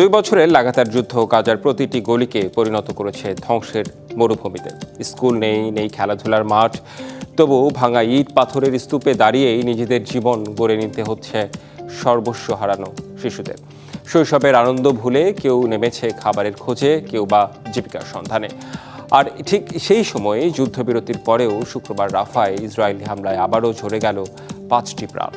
দুই বছরের লাগাতার যুদ্ধ গাজার প্রতিটি গলিকে পরিণত করেছে ধ্বংসের মরুভূমিতে। স্কুল নেই নেই খেলাধুলার মাঠ। তবু ভাঙা ইট পাথরের স্তূপে দাঁড়িয়েই নিজেদের জীবন গড়ে নিতে হচ্ছে সর্বস্ব হারানো শিশুদের। শৈশবের আনন্দ ভুলে কেউ নেমেছে খাবারের খোঁজে, কেউ বা জীবিকার সন্ধানে। আর ঠিক সেই সময়ে যুদ্ধবিরতির পরেও শুক্রবার রাফায় ইসরায়েলি হামলায় আবারও ঝরে গেল পাঁচটি প্রাণ।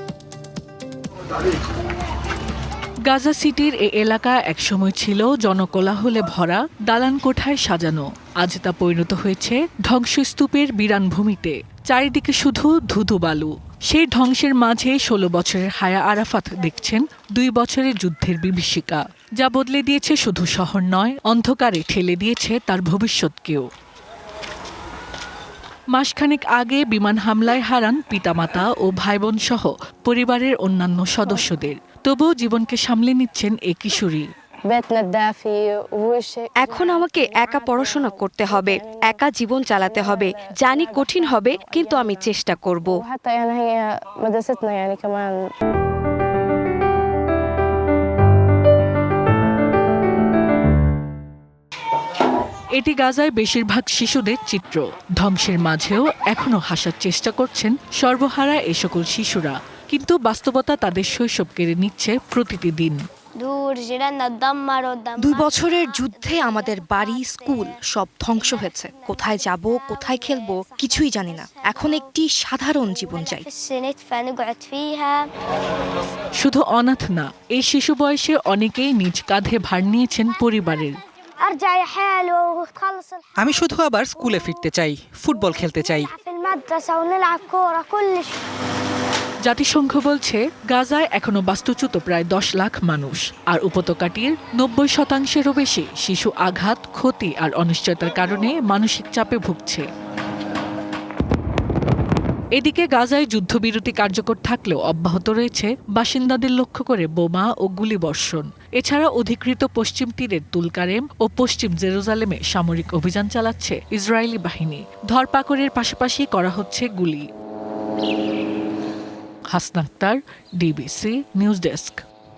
গাজা সিটির এ এলাকা একসময় ছিল জনকোলাহলে ভরা, দালান কোঠায় সাজানো। আজ তা পরিণত হয়েছে ধ্বংসস্তূপের বিরান ভূমিতে। চারিদিকে শুধু ধুধু বালু। সেই ধ্বংসের মাঝে ষোলো বছরের হায়া আরাফাত দেখছেন দুই বছরের যুদ্ধের বিভীষিকা। যা বদলে দিয়েছে শুধু শহর নয়, অন্ধকারে ঠেলে দিয়েছে তার ভবিষ্যৎকেও। মাসখানেক আগে বিমান হামলায় হারান পিতামাতা ও ভাইবোন সহ পরিবারের অন্যান্য সদস্যদের। তবুও জীবনকে সামলে নিচ্ছেন এই কিশোরী। এখন আমাকে একা পড়াশোনা করতে হবে একা জীবন চালাতে হবে জানি কঠিন হবে কিন্তু আমি চেষ্টা করব। এটি গাজায় বেশিরভাগ শিশুদের চিত্র। ধ্বংসের মাঝেও এখনও হাসার চেষ্টা করছেন সর্বহারা এ সকল শিশুরা। কিন্তু বাস্তবতা তাদের শৈশব কেড়ে নিচ্ছে প্রতিটি দিন। দুই বছরের যুদ্ধে আমাদের বাড়ি স্কুল সব ধ্বংস হয়েছে। কোথায় যাব কোথায় খেলব কিছুই জানি না। এখন একটি সাধারণ জীবন চাই। শুধু অনাথ না এই শিশু বয়সে অনেকেই নিজ কাঁধে ভার নিয়েছেন পরিবারের। আমি শুধু আবার স্কুলে ফিরতে চাই ফুটবল খেলতে চাই। জাতিসংঘ বলছে, গাজায় এখনও বাস্তুচ্যুত প্রায় দশ লাখ মানুষ, আর উপত্যকাটির নব্বই শতাংশেরও বেশি শিশু আঘাত, ক্ষতি আর অনিশ্চয়তার কারণে মানসিক চাপে ভুগছে। এদিকে গাজায় যুদ্ধবিরতি কার্যকর থাকলেও অব্যাহত রয়েছে বাসিন্দাদের লক্ষ্য করে বোমা ও গুলিবর্ষণ। এছাড়া অধিকৃত পশ্চিম তীরের তুলকারেম ও পশ্চিম জেরুজালেমে সামরিক অভিযান চালাচ্ছে ইসরায়েলি বাহিনী। ধরপাকড়ের পাশাপাশি করা হচ্ছে গুলি। Hasnaktar DBC news desk